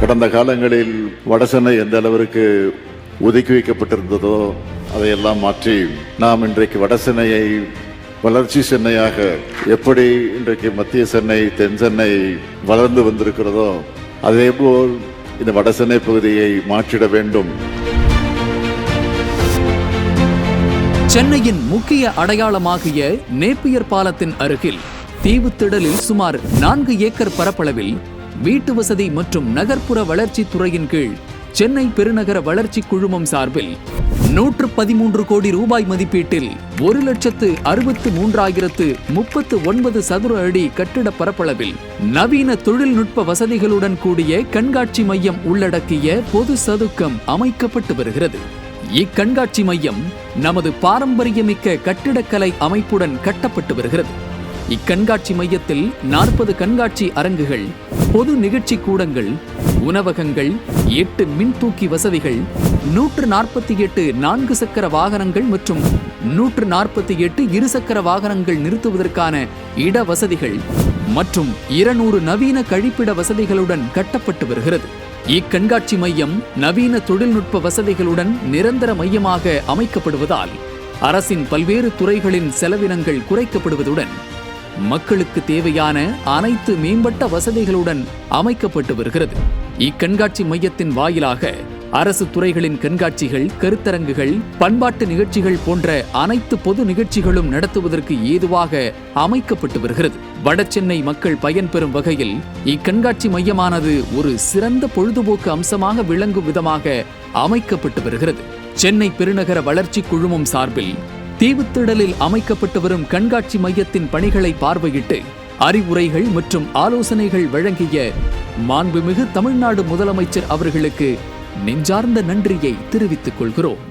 கடந்த காலங்களில் வடசென்னை எந்த அளவிற்கு ஒதுக்கி வைக்கப்பட்டிருந்ததோ அதையெல்லாம் மாற்றி நாம் இன்றைக்கு வடசென்னையை வளர்ச்சி சென்னையாக எப்படி இன்றைக்கு மத்திய சென்னை தென் சென்னை வளர்ந்து வந்திருக்கிறதோ அதேபோல் இந்த வடசென்னை பகுதியை மாற்றிட வேண்டும். சென்னையின் முக்கிய அடையாளமாகிய நேப்பியர் பாலத்தின் அருகில் தீவுத்திடலில் சுமார் நான்கு ஏக்கர் பரப்பளவில் வீட்டு வசதி மற்றும் நகர்ப்புற வளர்ச்சித் துறையின் கீழ் சென்னை பெருநகர வளர்ச்சி குழுமம் சார்பில் நூற்று பதிமூன்று கோடி ரூபாய் மதிப்பீட்டில் ஒரு லட்சத்து அறுபத்து மூன்றாயிரத்து முப்பத்து ஒன்பது சதுர அடி கட்டிட பரப்பளவில் நவீன தொழில்நுட்ப வசதிகளுடன் கூடிய கண்காட்சி மையம் உள்ளடக்கிய பொது சதுக்கம் அமைக்கப்பட்டு வருகிறது. இக்கண்காட்சி மையம் நமது பாரம்பரியமிக்க கட்டிடக்கலை அமைப்புடன் கட்டப்பட்டு வருகிறது. இக்கண்காட்சி மையத்தில் நாற்பது கண்காட்சி அரங்குகள் பொது நிகழ்ச்சி கூடங்கள் உணவகங்கள் எட்டு மின்தூக்கி வசதிகள் நூற்று நாற்பத்தி எட்டு நான்கு சக்கர வாகனங்கள் மற்றும் நூற்று நாற்பத்தி எட்டு இருசக்கர வாகனங்கள் நிறுத்துவதற்கான இட வசதிகள் மற்றும் இருநூறு நவீன கழிப்பிட வசதிகளுடன் கட்டப்பட்டு வருகிறது. இக்கண்காட்சி மையம் நவீன தொழில்நுட்ப வசதிகளுடன் நிரந்தர மையமாக அமைக்கப்படுவதால் அரசின் பல்வேறு துறைகளின் செலவினங்கள் குறைக்கப்படுவதுடன் மக்களுக்கு தேவையான அனைத்து மேம்பட்ட வசதிகளுடன் அமைக்கப்பட்டு வருகிறது. இக்கண்காட்சி மையத்தின் வாயிலாக அரசு துறைகளின் கண்காட்சிகள் கருத்தரங்குகள் பண்பாட்டு நிகழ்ச்சிகள் போன்ற அனைத்து பொது நிகழ்ச்சிகளும் நடத்துவதற்கு ஏதுவாக அமைக்கப்பட்டு வருகிறது. வடசென்னை மக்கள் பயன்பெறும் வகையில் இக்கண்காட்சி மையமானது ஒரு சிறந்த பொழுதுபோக்கு அம்சமாக விளங்கும் விதமாக அமைக்கப்பட்டு வருகிறது. சென்னை பெருநகர வளர்ச்சி குழுமம் சார்பில் தீவுத்திடலில் அமைக்கப்பட்டு வரும் கண்காட்சி மையத்தின் பணிகளை பார்வையிட்டு அறிவுரைகள் மற்றும் ஆலோசனைகள் வழங்கிய மாண்புமிகு தமிழ்நாடு முதலமைச்சர் அவர்களுக்கு நெஞ்சார்ந்த நன்றியை தெரிவித்துக் கொள்கிறோம்.